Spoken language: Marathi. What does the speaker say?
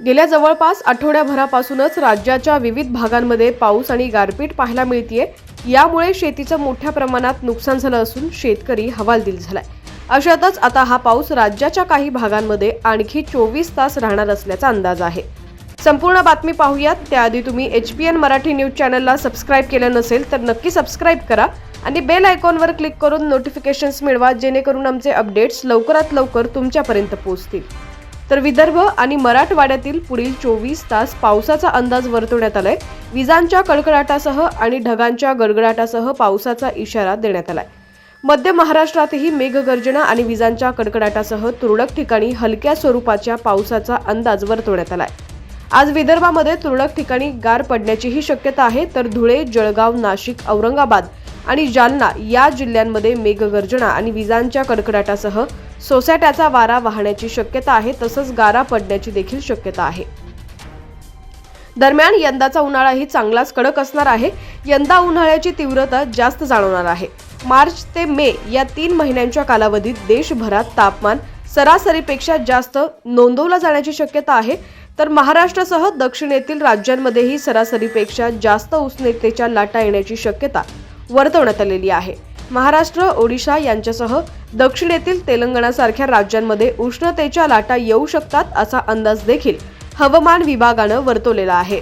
गेल्या जवळपास आठवड्याभरापासूनच राज्याच्या विविध भागांमध्ये पाऊस आणि गारपीट पाहायला मिळतीये. यामुळे शेतीचं मोठ्या प्रमाणात नुकसान झालं असून शेतकरी हवालदिल झालाय. अशातच आता हा पाऊस राज्याच्या काही भागांमध्ये आणखी चोवीस तास राहणार असल्याचा अंदाज आहे. संपूर्ण बातमी पाहूयात. त्याआधी तुम्ही H P N Marathi news चॅनलला सबस्क्राईब केलं नसेल तर नक्की सबस्क्राईब करा आणि बेल आयकॉनवर क्लिक करून नोटिफिकेशन्स मिळवा जेणेकरून आमचे अपडेट्स लवकरात लवकर तुमच्यापर्यंत पोहोचतील. तर विदर्भ आणि मराठवाड्यातील पुढील चोवीस तास पावसाचा अंदाज वर्तवण्यात आलाय. विजांच्या कडकडाटासह आणि ढगांच्या गडगडाटासह पावसाचा इशारा देण्यात आलाय. मध्य महाराष्ट्रातही मेघगर्जना आणि विजांच्या कडकडाटासह तुरळक ठिकाणी हलक्या स्वरूपाच्या पावसाचा अंदाज वर्तवण्यात आलाय. आज विदर्भामध्ये तुरळक ठिकाणी गार पडण्याचीही शक्यता आहे तर धुळे जळगाव नाशिक औरंगाबाद आणि जालना या जिल्ह्यांमध्ये मेघगर्जना आणि विजांच्या कडकडाटासह सोसाट्याचा वारा वाहण्याची शक्यता आहे तसंच गारा पडण्याची देखील शक्यता आहे. दरम्यान यंदाचा उन्हाळाही चांगलाच कडक असणार आहे. यंदा उन्हाळ्याची तीव्रता जास्त जाणवणार आहे. मार्च ते मे या तीन महिन्यांच्या कालावधीत देशभरात तापमान सरासरीपेक्षा जास्त नोंदवला जाण्याची शक्यता आहे. तर महाराष्ट्रासह दक्षिणेतील राज्यांमध्येही सरासरीपेक्षा जास्त उष्णतेच्या लाटा येण्याची शक्यता वर्तवण्यात आलेली आहे. महाराष्ट्र ओडिशा यांच्यासह दक्षिणेतील तेलंगणासारख्या राज्यांमध्ये उष्णतेच्या लाटा येऊ शकतात असा अंदाज देखील हवामान विभागानं वर्तवलेला आहे.